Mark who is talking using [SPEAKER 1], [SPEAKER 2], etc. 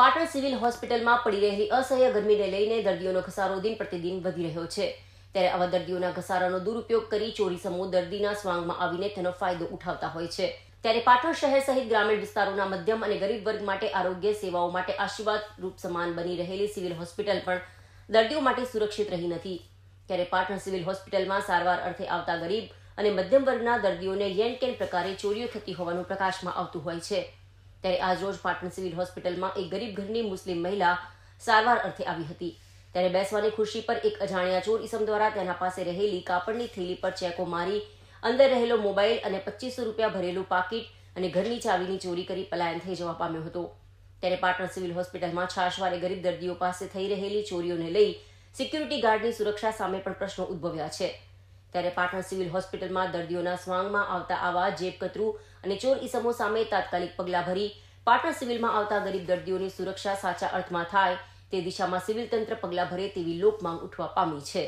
[SPEAKER 1] Patan civil હોસ્પિટલમાં પડી રહેલી અસહ્ય ગરમીને લઈને દર્દીઓનો ઘસારો દિન પ્રતિદિન વધી રહ્યો છે. ત્યારે આવા દર્દીઓના ઘસારાનો દુરુપયોગ કરી ચોરી સમૂહ દર્દીના સ્વાંગમાં આવીને તેનો ફાયદો ઉઠાવતા હોય છે. ત્યારે પાટણ શહેર સહિત ગ્રામીણ વિસ્તારોના મધ્યમ અને ગરીબ વર્ગ માટે આરોગ્ય સેવાઓ માટે આશીર્વાદ રૂપ સમાન બની રહેલી સિવિલ હોસ્પિટલ પણ દર્દીઓ માટે સુરક્ષિત રહી નથી. ત્યારે પાટણ સિવિલ હોસ્પિટલમાં સારવાર અર્થે આવતા ગરીબ અને મધ્યમ વર્ગના દર્દીઓને યેન કેન પ્રકારે ચોરીઓ થતી હોવાનું પ્રકાશમાં આવતું હોય છે. ત્યારે આજરોજ પાટણ સિવિલ હોસ્પિટલમાં એક ગરીબ ઘરની મુસ્લિમ મહિલા સારવાર અર્થે આવી હતી. ત્યારે બેસવાની ખુરશી પર એક અજાણ્યા ચોર ઇસમ દ્વારા તેના પાસે રહેલી કાપડની થેલી પર ચેકો મારી, અંદર રહેલો મોબાઈલ અને પચીસો રૂપિયા ભરેલું પાકીટ અને ઘરની ચાવીની ચોરી કરી પલાયન થઈ જવા પામ્યો હતો. ત્યારે પાટણ સિવિલ હોસ્પિટલમાં છાશવારે ગરીબ દર્દીઓ પાસે થઈ રહેલી ચોરીઓને લઈ સિક્યુરિટી ગાર્ડની સુરક્ષા સામે પણ પ્રશ્નો ઉદ્ભવ્યા છે. ત્યારે પાટણ સિવિલ હોસ્પિટલમાં દર્દીઓના સ્વાંગમાં આવતા આવા જેબ કતરું અને ચોર ઇસમો સામે તાત્કાલિક પગલાં ભરી પાટણ સિવિલમાં આવતા ગરીબ દર્દીઓની સુરક્ષા સાચા અર્થમાં થાય તે દિશામાં સિવિલ તંત્ર પગલાં ભરે તેવી લોકમાંગ ઉઠવા પામી છે.